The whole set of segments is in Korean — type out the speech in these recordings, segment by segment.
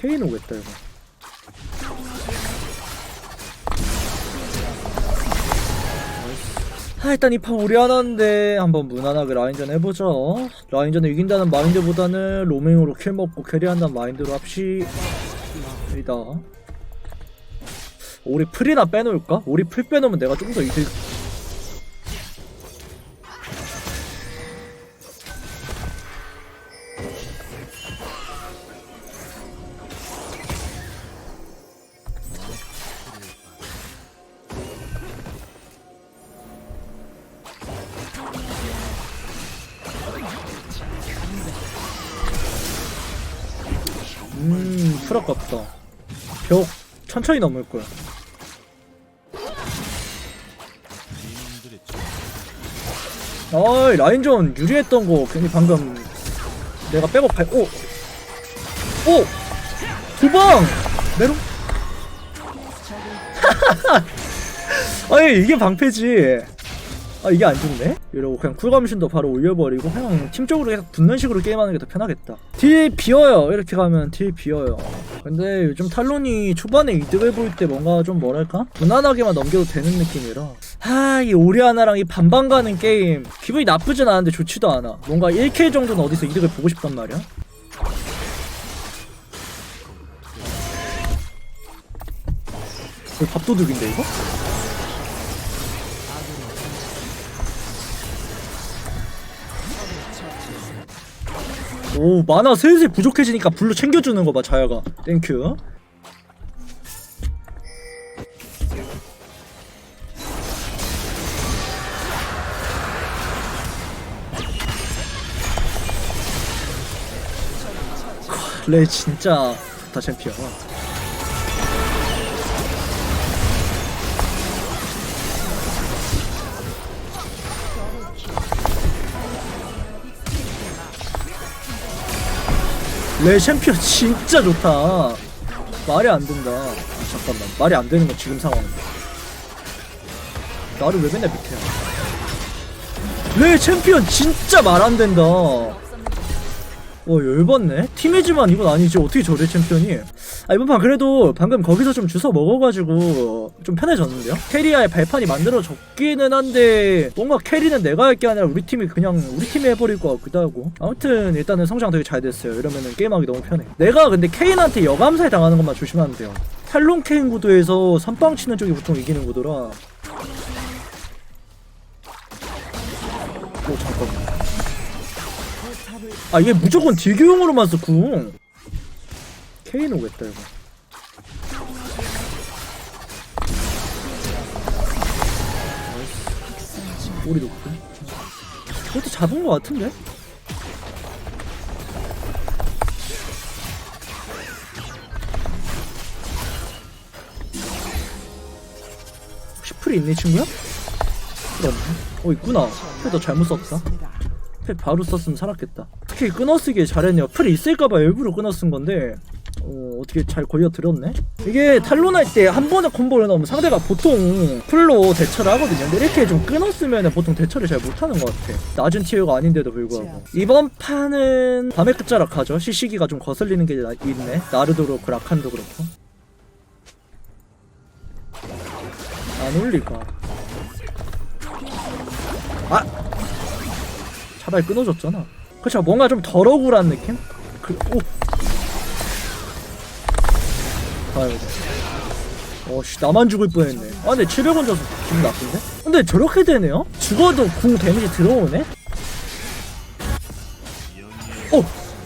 케인 오겠다 이거 아 일단 이 판 우리 하나인데 한번 무난하게 라인전 해보자 라인전에 이긴다는 마인드보다는 로밍으로 킬 먹고 캐리한다는 마인드로 합시다. 우리 풀이나 빼놓을까? 우리 풀 빼놓으면 내가 좀 더 이득 풀 아깝다. 벽 천천히 넘을 거야. 어이, 라인전 유리했던 거 괜히 방금 내가 백업 발, 오! 오! 두 방! 메롱? 아니, 이게 방패지. 아, 이게 안 죽네? 이러고 그냥 쿨감신도 바로 올려버리고 그냥 팀적으로 계속 붙는 식으로 게임하는 게 더 편하겠다. 딜 비어요. 이렇게 가면 딜 비어요. 근데 요즘 탈론이 초반에 이득을 볼 때 뭔가 좀 뭐랄까? 무난하게만 넘겨도 되는 느낌이라. 하, 이 오리아나랑 이 반반 가는 게임 기분이 나쁘진 않은데 좋지도 않아. 뭔가 1K 정도는 어디서 이득을 보고 싶단 말이야. 밥도둑인데 이거? 오 만화 슬슬 부족해지니까 불로 챙겨주는 거 봐 자야가. 땡큐. 레 진짜 좋다 챔피언 레 챔피언 진짜 좋다. 말이 안 된다. 아, 잠깐만. 말이 안 되는 거 지금 상황인데. 나를 왜 맨날 밑에야? 레 챔피언 진짜 말 안 된다. 어 열받네. 팀이지만 이건 아니지. 어떻게 저래 챔피언이? 아 이번 판 그래도 방금 거기서 좀 주워 먹어가지고 좀 편해졌는데요? 캐리아의 발판이 만들어졌기는 한데 뭔가 캐리는 내가 할 게 아니라 우리 팀이 그냥 우리 팀이 해버릴 것 같기도 하고. 아무튼 일단은 성장 되게 잘 됐어요. 이러면은 게임하기 너무 편해. 내가 근데 케인한테 여감살 당하는 것만 조심하면 돼요. 탈론 케인 구도에서 선빵 치는 쪽이 보통 이기는 구도라. 오 잠깐만. 아얘 무조건 딜교용으로만 써궁 케인 오겠다 이거 우리 높고 그것도 잡은 거 같은데? 혹시 풀이 있니 친구야? 풀 없네. 어 있구나. 풀너 잘못 썼다. 풀 바로 썼으면 살았겠다. 특히 끊어쓰기 잘했네요. 풀이 있을까봐 일부러 끊어쓴 건데 어, 어떻게 잘 걸려들었네? 이게 탈론할 때 한 번에 콤보를 넣으면 상대가 보통 풀로 대처를 하거든요. 근데 이렇게 좀 끊었으면 보통 대처를 잘 못하는 것 같아. 낮은 티어가 아닌데도 불구하고. 이번 판은 밤의 끝자락 하죠. 시시기가 좀 거슬리는 게 나- 있네. 나르도 그렇고 라칸도 그렇고. 안 올리가. 아! 차라리 끊어졌잖아. 그쵸, 뭔가 좀 덜 억울한 느낌? 그, 오! 아이고. 어씨 나만 죽을 뻔했네. 아 근데 700원 줘서 기분 나쁜데? 근데 저렇게 되네요? 죽어도 궁 데미지 들어오네? 어!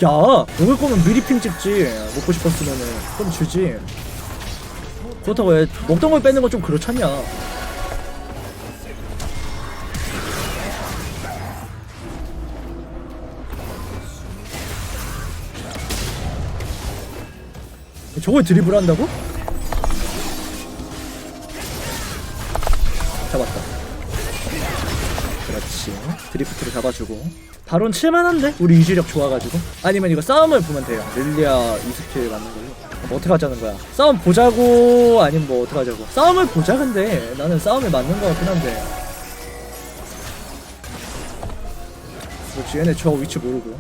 야! 먹을 거면 미리 핑 찍지. 먹고 싶었으면은 좀 주지. 그렇다고 왜 먹던 걸 빼는 건 좀 그렇잖냐. 저걸 드리블 한다고? 잡았다. 그렇지. 드리프트로 잡아주고. 바론 칠만한데? 우리 유지력 좋아가지고. 아니면 이거 싸움을 보면 돼요. 릴리아 이스킬 맞는 걸로. 뭐 어떻게 하자는 거야? 싸움 보자고? 아니면 뭐 어떻게 하자고? 싸움을 보자, 근데. 나는 싸움에 맞는 거 같긴 한데. 그렇지. 얘네 저 위치 모르고.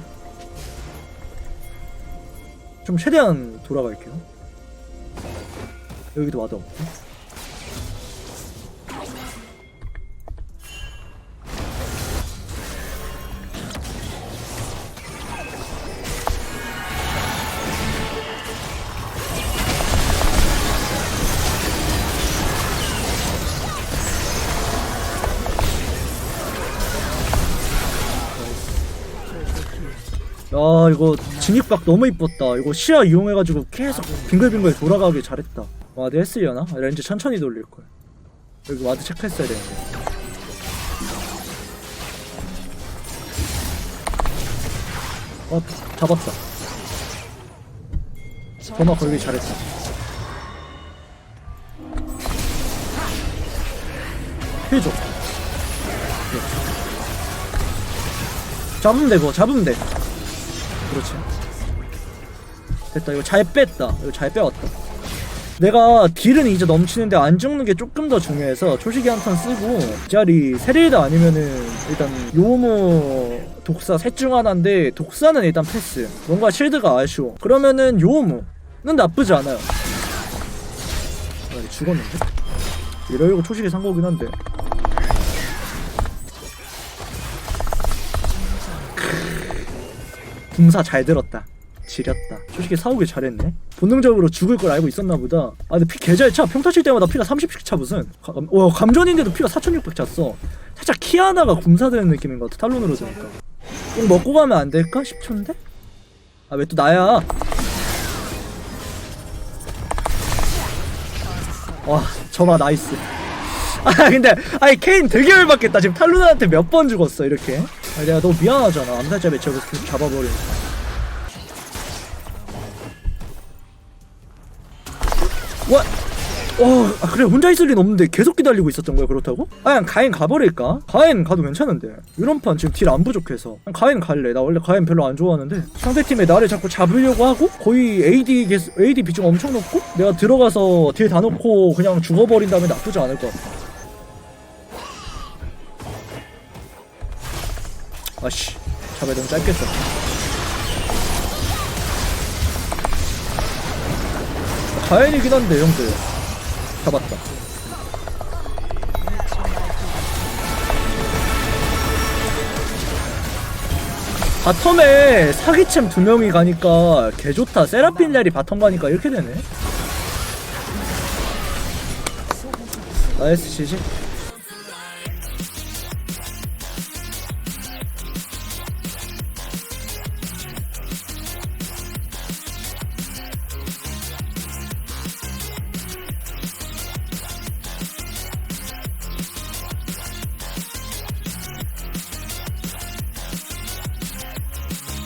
좀 최대한 돌아갈게요. 여기도 와도 없고 야 이거 진입각 너무 이뻤다. 이거 시야 이용해가지고 계속 빙글빙글 돌아가게 잘했다. 와드 했으려나? 아, 렌즈 천천히 돌릴걸. 여기 와드 체크했어야 되는데. 어 잡았다. 범아 걸기 잘했다. 해줘 잡으면 돼 그거. 잡으면 돼 그렇지. 됐다 이거 잘 뺐다. 이거 잘 빼왔다. 내가 딜은 이제 넘치는데 안 죽는 게 조금 더 중요해서 초식이 한 턴 쓰고 이 자리 세레이드 아니면은 일단 요무 독사 셋 중 하나인데 독사는 일단 패스. 뭔가 실드가 아쉬워. 그러면은 요무는 나쁘지 않아요. 아 죽었는데? 이러고 초식이 산 거긴 한데 궁사 잘 들었다. 지렸다. 솔직히 사오길 잘했네. 본능적으로 죽을 걸 알고 있었나 보다. 아 근데 피 개잘 차. 평타 칠 때마다 피가 30씩 차 무슨. 감, 와 감전인데도 피가 4,600 찼어. 살짝 키 하나가 궁사되는 느낌인 것 같아. 탈론으로 되니까. 꼭 먹고 가면 안 될까? 10초인데? 아 왜 또 나야? 와 저마 나이스. 아 근데 아니 케인 되게 열받겠다. 지금 탈론한테 몇 번 죽었어 이렇게. 아 내가 너무 미안하잖아. 암살자 매치업을 계속 잡아버리니까. 와, 와, 아, 그래 혼자 있을 리는 없는데 계속 기다리고 있었던 거야 그렇다고? 아 그냥 가인 가버릴까? 가인 가도 괜찮은데 이런 판 지금 딜 안 부족해서 그냥 가인 갈래 나 원래 가인 별로 안 좋아하는데 상대팀에 나를 자꾸 잡으려고 하고 거의 AD AD 비중 엄청 높고 내가 들어가서 딜다 놓고 그냥 죽어버린다면 나쁘지 않을 것 같아 아씨 잡아야 너무 짧게 써 가인이긴 한데 형들. 잡았다. 바텀에 사기챔 두 명이 가니까 개 좋다. 세라핀 렐이 바텀 가니까 이렇게 되네. 나이스 지지